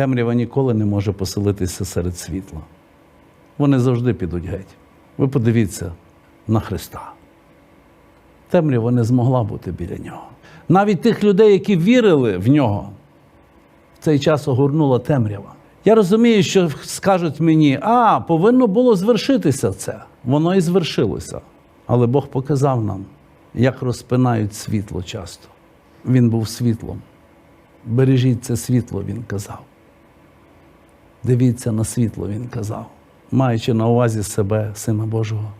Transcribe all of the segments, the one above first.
Темрява ніколи не може поселитися серед світла. Вони завжди підуть геть. Ви подивіться на Христа. Темрява не змогла бути біля нього. Навіть тих людей, які вірили в нього, в цей час огорнула темрява. Я розумію, що скажуть мені, а, повинно було звершитися це. Воно і звершилося. Але Бог показав нам, як розпинають світло часто. Він був світлом. Бережіть це світло, він казав. Дивіться на світло, він казав, маючи на увазі себе, Сина Божого,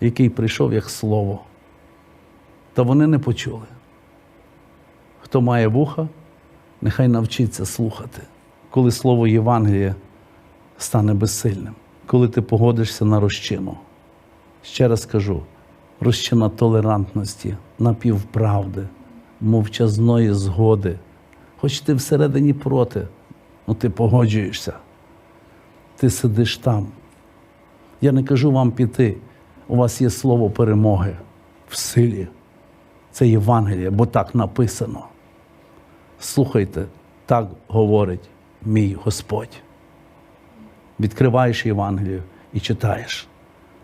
який прийшов як Слово. Та вони не почули. Хто має вуха, нехай навчиться слухати, коли слово Євангелія стане безсильним, коли ти погодишся на розчину. Ще раз кажу: розчина толерантності, напівправди, мовчазної згоди. Хоч ти всередині проти, ну ти погоджуєшся. Ти сидиш там. Я не кажу вам піти. У вас є слово перемоги в силі. Це Євангеліє, бо так написано. Слухайте, так говорить мій Господь. Відкриваєш Євангелію і читаєш.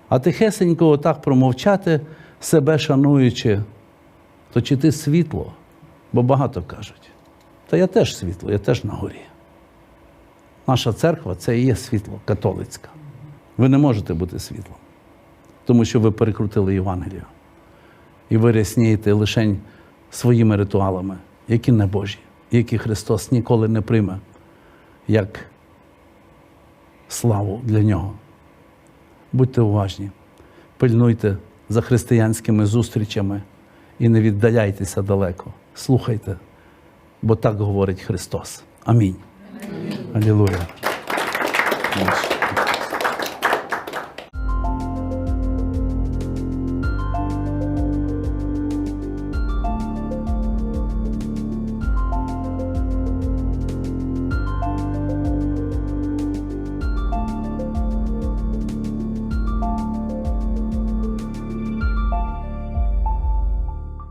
А тихесенько отак промовчати, себе шануючи, то чи ти світло? Бо багато кажуть. Та я теж світло, я теж на горі. Наша церква це і є світло католицька. Ви не можете бути світлом, тому що ви перекрутили Євангелію. І ви ряснієте лише своїми ритуалами, які не Божі, які Христос ніколи не прийме як славу для нього. Будьте уважні, пильнуйте за християнськими зустрічами і не віддаляйтеся далеко. Слухайте, бо так говорить Христос. Амінь. Aleluia.